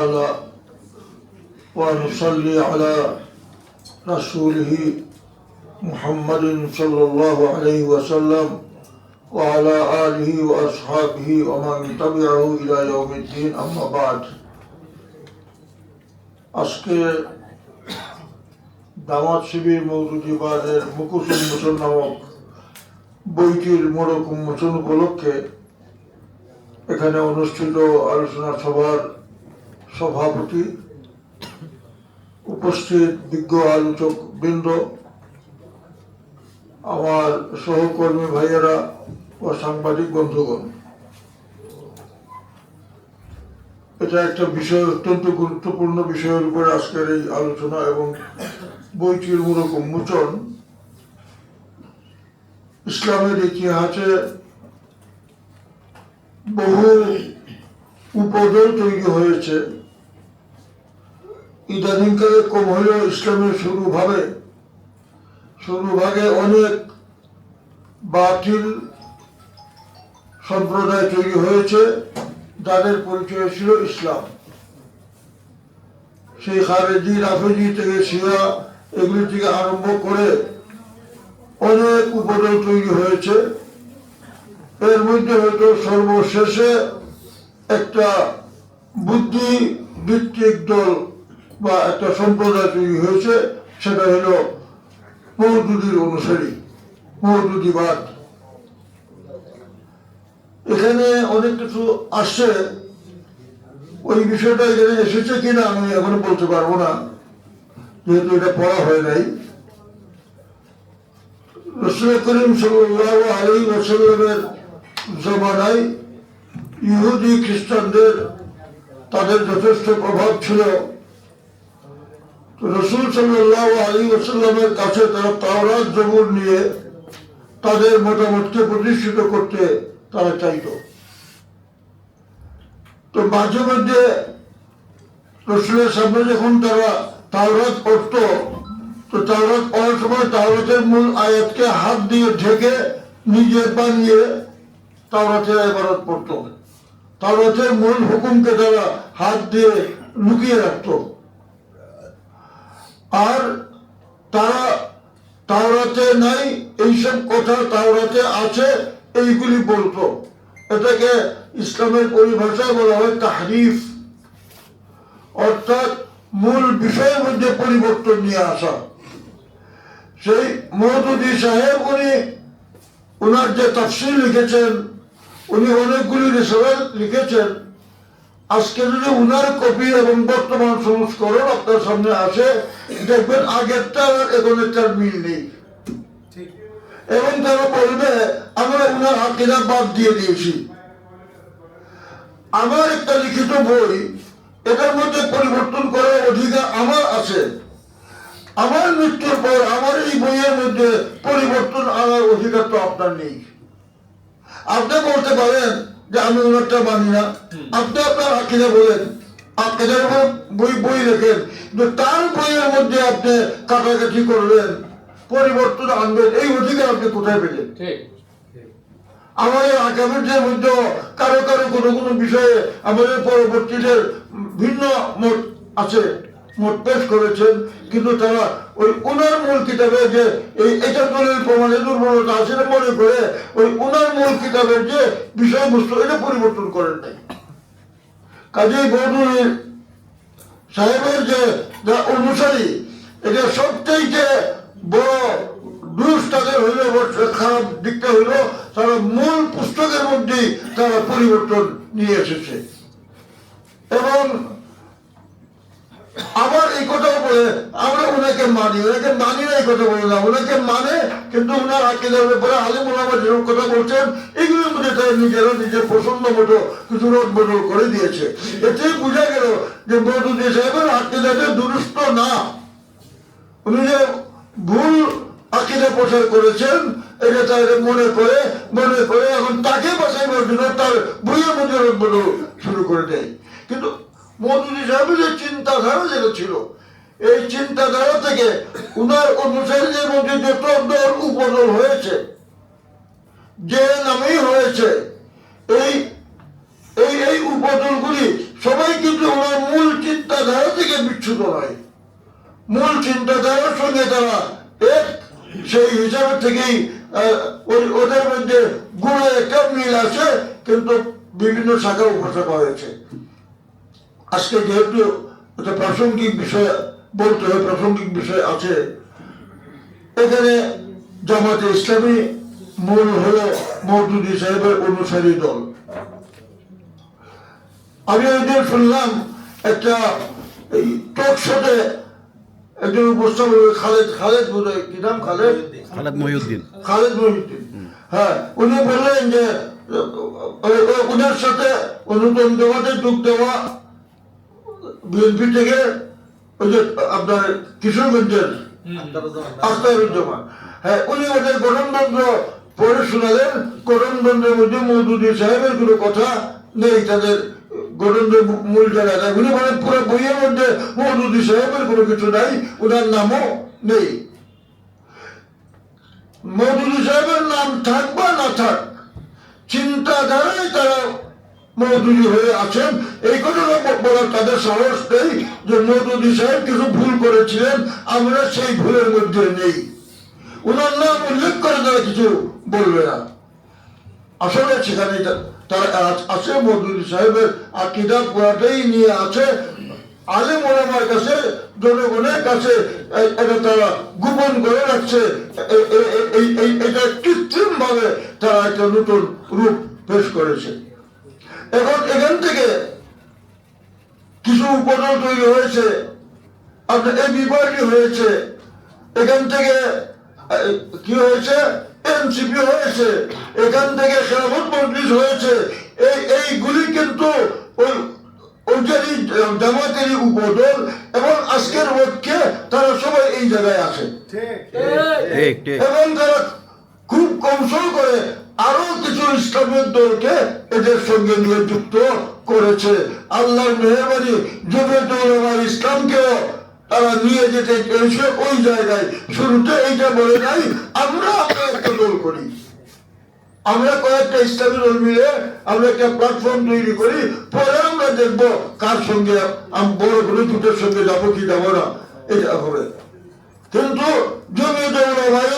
تعالى ونصلي على رسوله محمد صلى الله عليه وسلم وعلى آله وأصحابه ومن تبعه إلى يوم الدين أما بعد আজকে দামাত শিবির মৌদুদিবাদের মুকুশ উন্মোচন নামক বইটির মোড়ক উন্মোচন উপলক্ষে এখানে অনুষ্ঠিত আলোচনা সভার সভাপতি, উপস্থিত বিজ্ঞ আলোচক বৃন্দ, আমার সহকর্মী ভাইয়েরা ও সাংবাদিক বন্ধুগণ। এটা একটা বিষয়, অত্যন্ত গুরুত্বপূর্ণ বিষয়ের উপরে আজকের এই আলোচনা এবং বইটির মূলক উন্মোচন। ইসলামের ইতিহাসে বহু উপদল তৈরি হয়েছে। ইদানিংকালে কম হলেও ইসলামের শুরু ভাবে শুরু ভাগে অনেক বাতিল সম্প্রদায় তৈরি হয়েছে, যাদের পরিচয় ছিল ইসলাম। সেই খারেজি রাফেজি থেকে শিয়া এগুলি থেকে আরম্ভ করে অনেক উপদল তৈরি হয়েছে। এর মধ্যে হয়তো সর্বশেষে একটা বুদ্ধি ভিত্তিক দল বা একটা সম্প্রদায় তৈরি হয়েছে, সেটা হলো মৌদুদির অনুসারী মৌদুদিবাদ এখানে অনেক কিছু আসছে। ওই বিষয়টা এখানে এসেছে কিনা আমি এখন বলতে পারব না, যেহেতু এটা পড়া হয় নাই। রসুল করিম সাল্লাহ আলী ওসাল্লামের জমানায় ইহুদি খ্রিস্টানদের তাদের যথেষ্ট প্রভাব ছিল। রসুল কাছে তারা তাওরাত নিয়ে তাদের মতামতকে প্রতিষ্ঠিত করতে তারা চাইত। তো মাঝে মধ্যে রসুলের সামনে যখন তারা তাওরাত পড়ত, তো তাওরাত পড়ার সময় তাওরাতের মূল আয়াতকে হাত দিয়ে ঢেকে নিজে বানিয়ে তাওরাতের এবারত পড়ত। তাওরাতের মূল হুকুমকে তারা হাত দিয়ে লুকিয়ে রাখত। আর তারা তাওরাতে নাই, এইসব কথা তাওরাতে আছে, এইগুলি বলতো। এটাকে ইসলামের পরিভাষায় বলা হয় তাহরিফ। অর্থাৎ মূল বিষয়ের মধ্যে পরিবর্তন নিয়ে আসা। সেই মহদুদি সাহেব, উনি ওনার যে তাফসিল লিখেছেন, উনি অনেকগুলি রিসার্চ লিখেছেন আজকে যদি উনার কপি এবং বর্তমান সংস্করণ আপনার সামনে আসে দেখবেন আগেরটা আর এখনেরটার মিল নেই। এবং তারা বলবে আমরা উনার আকিদা বাদ দিয়ে দিয়েছি। আমার একটা লিখিত বই এটার মধ্যে পরিবর্তন করার অধিকার আমার আছে। আমার মৃত্যুর পর আমার এই বইয়ের মধ্যে পরিবর্তন আনার অধিকার তো আপনার নেই। আপনি বলতে পারেন যে আমি ওনারটা মানি না। আপনি আপনার আকিদা বলেন। উপর বই বই লেখেন কিন্তু তার বইয়ের মধ্যে আপনি কাটাকাটি করলেন পরিবর্তন আনবেন এই অধিকার আপনি কোথায় পেলেন? আমাদের আগামীদের মধ্যে কারও কারও কোনো কোনো বিষয়ে আমাদের পরবর্তীদের ভিন্ন মত আছে। মত করেছেন, কিন্তু তারা ওই উনার মূল কিতাবে যে এই এটা প্রমাণে দুর্বলতা আছে না মনে করে ওই উনার মূল কিতাবের যে বিষয়বস্তু এটা পরিবর্তন করেন নাই। কাজেই বৌদুল সাহেবের যা অনুসারী, এটা সবচেয়ে বড় দুষ তাদের হইল খারাপ দিকটা হইল, তারা মূল পুস্তকের মধ্যেই তারা পরিবর্তন নিয়ে এসেছে। এবং আবার এই কথাও বলে, আমরা ওনাকে মানি ওনাকে মানি না এই কথা বলে না। ওনাকে মানে কিন্তু ওনার আকিদার ব্যাপারে আলিম ওনামা যেরকম কথা বলছেন, এগুলোর মধ্যে তারা নিজেরা নিজের পছন্দ মতো কিছু রোদ বদল করে দিয়েছে। এতেই বোঝা গেল যে বদুদ্দি সাহেবের আকিদাতে দুরুস্ত না। উনি যে ভুল আকিদা প্রচার করেছেন, এটা তাদের মনে করে মনে করে এখন তাকে বাঁচাইবার জন্য তার বইয়ের মধ্যে রোদ বদল শুরু করে দেয়। কিন্তু মধুদি সাহেবের যে চিন্তাধারা যেটা ছিল, এই চিন্তাধারা থেকে উনার অনুসারীদের মধ্যে যত দল উপদল হয়েছে, যে নামেই হয়েছে, এই এই এই উপদলগুলি সবাই কিন্তু ওনার মূল চিন্তাধারা থেকে বিচ্ছুত নয়। মূল চিন্তাধারার সঙ্গে তারা এক, সেই হিসাবে থেকেই ওই- ওদের মধ্যে গুণে একটা মিল আছে, কিন্তু বিভিন্ন শাখা উপশাখা হয়েছে। আজকে যেহেতু একটা প্রাসঙ্গিক বিষয় বলতে হয় প্রাসঙ্গিক বিষয় আছে। এখানে জামাতে ইসলামী মূল হলো মৌদুদি সাহেবের অনুসারী দল। আমি ওই দিন শুনলাম একটা টক শোতে একজন উপস্থাপক খালেদ খালেদ বোধ হয় কি নাম খালেদ? খালেদ মহিউদ্দিন। খালেদ মহিউদ্দিন। হ্যাঁ উনি বললেন যে ওনার সাথে অনুদান দেওয়াতে যোগ দেওয়া বিএনপি থেকে ওই যে আপনার কিশোরগঞ্জের আখতারুজ্জামান। হ্যাঁ উনি ওদের গঠনতন্ত্র পড়ে শোনালেন গঠনতন্ত্রের মধ্যে মৌদুদি সাহেবের কোনো কথা নেই তাদের গঠনতন্ত্রের মূল উনি পুরো বইয়ের মধ্যে মৌদুদি সাহেবের কোনো কিছু নাই ওনার নামও নেই। মৌদুদি সাহেবের নাম থাক বা না থাক চিন্তাধারায় তারা মৌদুদি হয়ে আছেন। এই কথাটা বলার তাদের সাহস নেই যে মৌদুদি সাহেব কিছু ভুল করেছিলেন, আমরা সেই ভুলের মধ্যে নেই। ওনার নাম উল্লেখ করে তারা কিছু বলবে না। আসলে সেখানে তারা আছে মৌদুদি সাহেবের আকিদা পুরাটাই নিয়ে আছে। আলিম ওলামার কাছে, জনগণের কাছে এটা তারা গোপন করে রাখছে। এটা কৃত্রিম ভাবে তারা একটা নতুন রূপ পেশ করেছে। এখন এখান থেকে কিছু উপদল তৈরি হয়েছে। আপনার এই বিভাগই হয়েছে। এখান থেকে কি হয়েছে? এনসিপি হয়েছে। এখান থেকে খেলাফত মজলিস হয়েছে। এই এইগুলি কিন্তু ওই ওইটারই জামাতেরই উপদল এবং আজকের পক্ষে তারা সবাই এই জায়গায় আছে। ঠিক ঠিক। এবং তারা খুব কৌশল করে আরও কিছু ইসলামের দলকে এদের সঙ্গে নিয়ে যুক্ত করেছে। আল্লাহর মেহরবানি জমিয়ত উলামার ইসলামকেও তারা নিয়ে যেতে চেয়েছে ওই জায়গায় শুরুতে এইটা বলে নাই, আমরা আমরা একটা দল করি। আমরা কয়েকটা ইসলামী দল মিলে আমরা একটা প্ল্যাটফর্ম তৈরি করি, পরে আমরা দেখব কার সঙ্গে বড় কোনো জুটের সঙ্গে যাব কি যাব না, এটা হবে। কিন্তু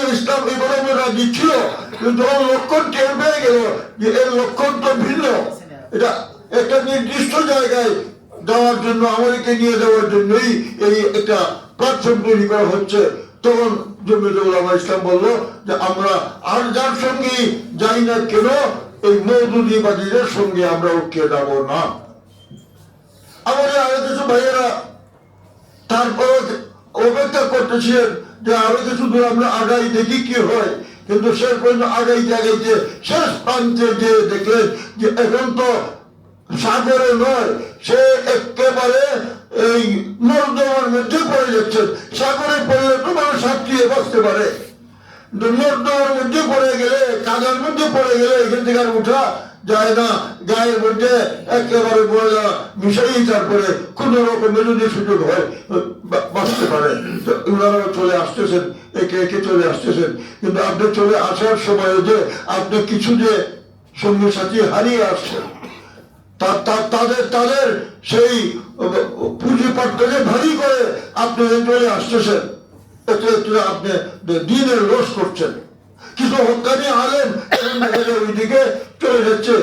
ভাই ইসলাম আমরা রাজি ছিল কিন্তু ওর লক্ষণ টের পেয়ে গেল যে এর লক্ষণ তো ভিন্ন। এটা একটা নির্দিষ্ট জায়গায় দেওয়ার জন্য, আমাদেরকে নিয়ে যাওয়ার জন্যই এই একটা প্ল্যাটফর্ম তৈরি করা হচ্ছে। তখন উলামা ইসলাম বলল যে, আমরা আর যার সঙ্গে যাই না কেন, এই মৌদুদিবাদীদের সঙ্গে আমরা উঠে যাব না। আমাদের আরও কিছু ভাইয়েরা তারপর অপেক্ষা করতেছিলেন যে আরও কিছু দূর আমরা আগাই দেখি কি হয়, কিন্তু শেষ পর্যন্ত আগাইতে আগাইতে শেষ প্রান্তে যে দেখলেন যে এখন তো সাগরে নয়, সে একেবারে এই নর্দমার মধ্যে পড়ে যাচ্ছেন সাগরে পড়লে তো মানুষ সাঁতরিয়ে বাঁচতে পারে। নর্দমার মধ্যে পড়ে গেলে, কাদার মধ্যে পড়ে গেলে এখান থেকে আর উঠা যায় না, গায়ের মধ্যে একেবারে ময়লা মিশাই তারপরে কোন রকমের যদি সুযোগ হয় বাঁচতে পারে। তো ওনারা চলে আসতেছেন, একে একে চলে আসতেছেন। কিন্তু আপনি চলে আসার সময় যে আপনি কিছু যে সঙ্গী সাথী হারিয়ে আসছেন তাদের তাদের সেই পুঁজি পাট্টাকে ভারী করে আপনি চলে আসতেছেন। এতে আপনি দিনের রোষ করছেন। কিছু হকানি আলেম ওইদিকে চলে যাচ্ছে।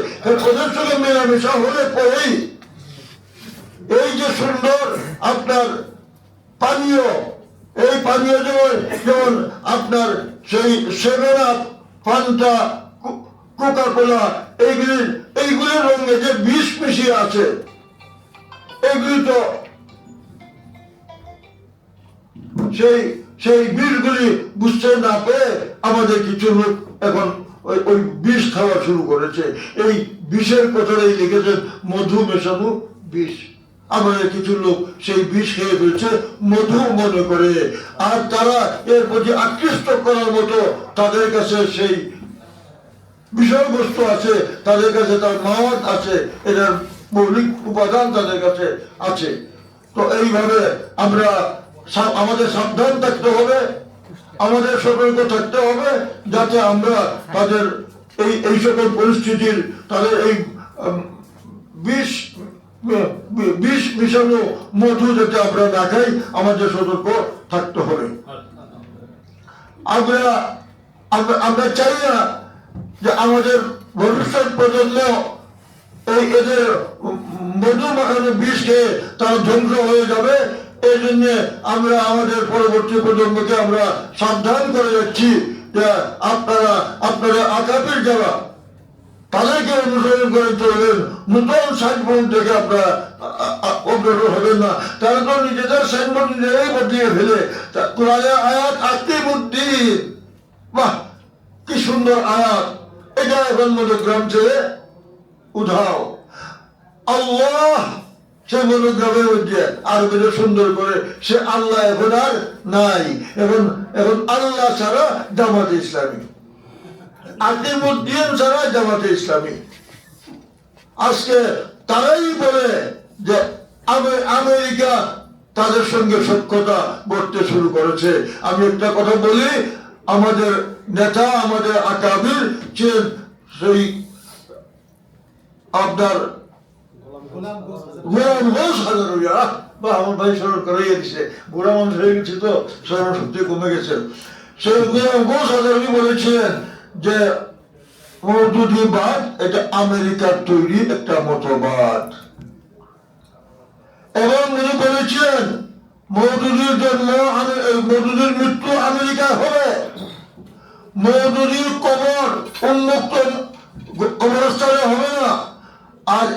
ওদের সঙ্গে মেলামেশা হলে পরেই এই যে সুন্দর আপনার পানীয়, এই পানীয় যেমন যেমন আপনার সেই seven up Fanta Coca Cola এইগুলির এইগুলির রঙে যে বিষ মিশিয়ে আছে, এগুলি তো সেই সেই বিষগুলি বুঝতে না পেরে আমাদের কিছু লোক এখন ওই বিষ খাওয়া শুরু করেছে। এই বিষের কথাটাই লিখেছেন, মধু মেশানো বিষ। আমাদের কিছু লোক সেই বিষ খেয়ে ফেলছে, মধু মনে করে। আর তারা এর প্রতি আকৃষ্ট করার মতো তাদের কাছে সেই বিষয়বস্তু আছে, তাদের কাছে তার মাওয়াত আছে, এটার মৌলিক উপাদান তাদের কাছে আছে। তো এইভাবে আমরা আমাদের সাবধান থাকতে হবে, আমাদের সতর্ক থাকতে হবে, যাতে আমরা তাদের এই এই সকল পরিস্থিতির তাদের এই বিষ বিষ মিশানো মধু যাতে আমরা না খাই, আমাদের সতর্ক থাকতে হবে। আমরা আমরা চাই না যে আমাদের ভবিষ্যৎ প্রজন্ম এই এদের মধু মাখানো বিষ খেয়ে তারা ধ্বংস হয়ে যাবে। এই জন্য আমরা আমাদের পরবর্তী প্রজন্মকে আমরা সাবধান করে যাচ্ছি যে আপনারা আপনারা আকাপের যারা, তাদেরকে অনুসরণ করে চলবেন, নতুন সাইনবোর্ড থেকে আপনারা অগ্রসর হবেন না। তারা তো নিজেদের সাইনবোর্ড নিজেরাই বদলিয়ে ফেলে। কোরআনের আয়াত আত্মি বুদ্ধি বাহ, কি সুন্দর আয়াত। এটা এখন মনোগ্রাম ছেড়ে উধাও। আল্লাহ সে মনোগ্রামের মধ্যে আর বেশি সুন্দর করে সে আল্লাহ এখন আর নাই, এখন এখন আল্লাহ ছাড়া জামাতে ইসলামী। আকিমুদ্দিন ছাড়া জামাতে ইসলামী। আজকে তারাই বলে যে আমেরিকা তাদের সঙ্গে সক্ষতা করতে শুরু করেছে। আমি একটা কথা বলি, আমাদের নেতা, আমাদের আকাবির যে সেই আপনার গোলাম দশ হাজার বা আমার ভাই বুড়া মানুষ হয়ে গেছে তো শক্তি কমে গেছে। গোলাম হাজার বলেছিলেন যে এটা আমেরিকার তৈরি একটা মতবাদ। এবং উনি বলেছেন মৌদুদির জন্ম মৌদুদির মৃত্যু আমেরিকায় হবে। মৌদুদির কবর উন্মুক্ত কবরস্থলে হবে না। আর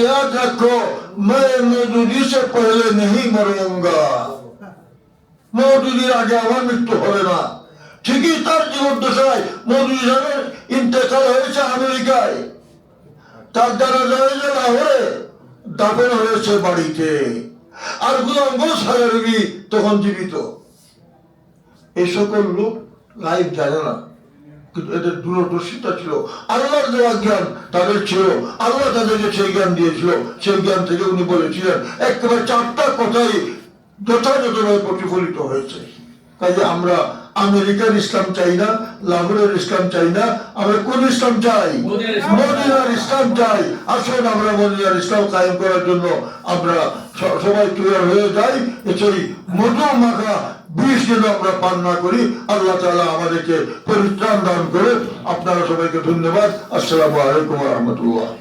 याद रखो मैं मौदूदी से पहले नहीं मरूंगा মৌদুদির আগে আমার মৃত্যু হবে না ঠিকই তার জীবদ্দশায় মৌদুদি সাহেবের ইন্তেকাল হয়েছে আমেরিকায় তার দ্বারা যায় যে লাহোরে দাফন হয়েছে বাড়িতে আর গুলাম গোস হাজারবি তখন জীবিত এই সকল লোক লাইভ জানে না কিন্তু এদের দূরদর্শিতা ছিল। আল্লাহর দেওয়া জ্ঞান তাদের ছিল। আল্লাহ তাদেরকে সেই জ্ঞান দিয়েছিল। সেই জ্ঞান থেকে উনি বলেছিলেন একেবারে চারটা কথাই যথাযথভাবে প্রতিফলিত হয়েছে। কাজে আমরা আমেরিকার ইসলাম চাই না লাহোরের ইসলাম চাই না আমরা কোন ইসলাম চাই? মদিনার ইসলাম। চাই। আসুন আমরা মদিনার ইসলাম কায়েম করার জন্য আমরা সবাই ক্লিয়ার হয়ে যাই। সেই মধু মাখা বিষ আমরা পান না করি, আল্লাহ তালা আমাদেরকে পরিত্রাণ দান করে। আপনারা সবাইকে ধন্যবাদ। আসসালামু আলাইকুম রহমতুল্লাহ।